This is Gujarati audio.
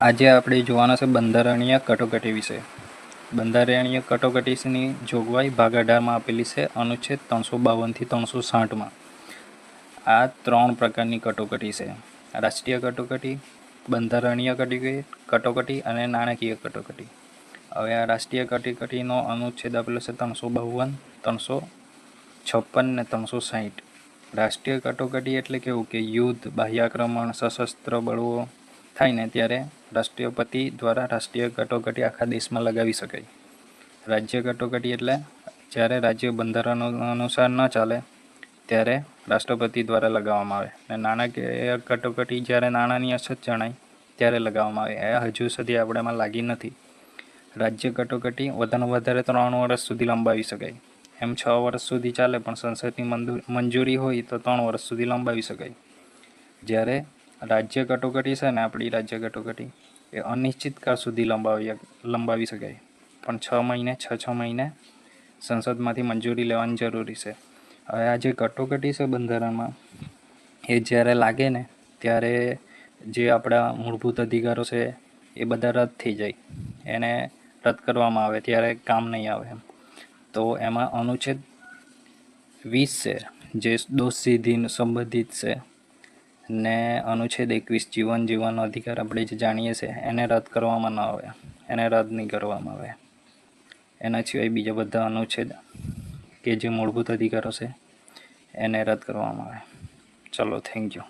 આજે આપણે જોવાના છે બંધારણીય કટોકટી વિશે. બંધારણીય કટોકટીની જોગવાઈ ભાગ અઢારમાં આપેલી છે, અનુચ્છેદ ત્રણસો બાવનથી ત્રણસો સાઠમાં આ ત્રણ પ્રકારની કટોકટી છે. રાષ્ટ્રીય કટોકટી, બંધારણીય કટોકટી કટોકટી અને નાણાકીય કટોકટી. હવે આ રાષ્ટ્રીય કટોકટીનો અનુચ્છેદ આપેલો છે ત્રણસો બાવન, ત્રણસો છપ્પન ને ત્રણસો સાહીઠ. રાષ્ટ્રીય કટોકટી એટલે કેવું કે યુદ્ધ, બાહ્યાક્રમણ, સશસ્ત્ર બળવો થાય ને ત્યારે રાષ્ટ્રપતિ દ્વારા રાષ્ટ્રીય કટોકટી આખા દેશમાં લગાવી શકાય. રાજ્ય કટોકટી એટલે જ્યારે રાજ્ય બંધારણ અનુસાર ન ચાલે, ત્યારે રાષ્ટ્રપતિ દ્વારા લગાવવામાં આવે. અને નાણાકીય કટોકટી જ્યારે નાણાંની અછત જણાય, ત્યારે લગાવવામાં આવે. એ હજુ સુધી આપણામાં લાગી નથી. રાજ્ય કટોકટી વધારે વધારે ત્રણ વર્ષ સુધી લંબાવી શકાય. એમ છ વર્ષ સુધી ચાલે, પણ સંસદની મંજૂ- મંજૂરી હોય તો ત્રણ વર્ષ સુધી લંબાવી શકાય. જ્યારે રાજ્ય કટોકટી છે ને આપણી રાજ્ય કટોકટી, એ અનિશ્ચિત કાળ સુધી લંબાવી લંબાવી શકાય. પણ છ મહિને, છ છ મહિને સંસદમાંથી મંજૂરી લેવાની જરૂરી છે. હવે આ જે કટોકટી છે બંધારણમાં, એ જ્યારે લાગે ને, ત્યારે જે આપણા મૂળભૂત અધિકારો છે, એ બધા રદ થઈ જાય. એને રદ કરવામાં આવે, ત્યારે કામ નહીં આવે એમ. તો એમાં અનુચ્છેદ વીસ છે, જે દોષ સિદ્ધિ સંબંધિત છે. ને અનુચ્છેદ એકવીસ જીવન જીવવાનો અધિકાર આપણે જે જાણીએ છીએ, એને રદ કરવામાં ન આવે. એને રદ નહીં કરવામાં આવે. એના સિવાય બીજા બધા અનુચ્છેદ કે જે મૂળભૂત અધિકારો છે, એને રદ કરવામાં આવે. ચલો થેન્ક યુ